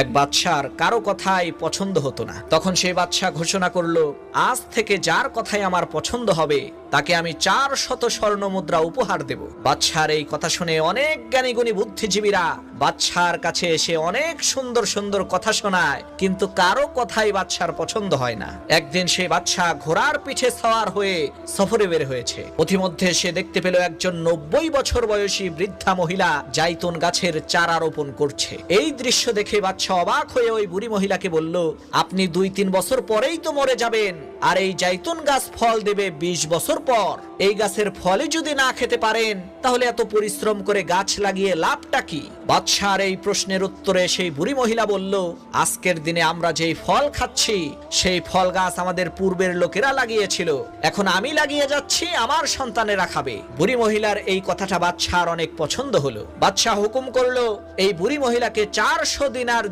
এক বাদশার কারও কথাই পছন্দ হতো না। তখন সেই বাদশাহ ঘোষণা করল, আজ থেকে যার কথাই আমার পছন্দ হবে, তাকে আমি চার শত স্বর্ণ মুদ্রা উপহার দেব। বাদশার এই কথা শুনে অনেক জ্ঞানী গুণী বুদ্ধিজীবীরা বাদশার কাছে এসে অনেক সুন্দর সুন্দর কথা শোনায়, কিন্তু কারও কথাই বাদশার পছন্দ হয় না। একদিন সেই বাদশাহ ঘোড়ার পিঠে সওয়ার হয়ে সফরে বের হয়েছে। পথিমধ্যে সে দেখতে পেল একজন নব্বই বছর বয়সী বৃদ্ধা মহিলা জাইতুন গাছের চারা রোপণ করছে। এই দৃশ্য দেখে বাদশাহ অবাক হয়ে ওই বুড়ি মহিলাকে বলল, আপনি দুই তিন বছর পরেই তো মরে যাবেন, আর এই জাইতুন গাছ ফল দেবে বিশ বছর পর। এই গাছের ফলে যদি না খেতে পারেন, তাহলে এত পরিশ্রম করে গাছ লাগিয়ে লাভটা কি? বাদশার এই প্রশ্নের উত্তরে সেই বুড়ি মহিলা বলল, আজকের দিনে আমরা যেই ফল খাচ্ছি, সেই ফল গাছ আমাদের পূর্বের লোকেরা লাগিয়েছিল। এখন আমি লাগিয়ে যাচ্ছি, আমার সন্তানেরা খাবে। বুড়ি মহিলার এই কথাটা বাদশার অনেক পছন্দ হলো। বাদশাহ হুকুম করল, এই বুড়ি মহিলাকে চারশো দিনার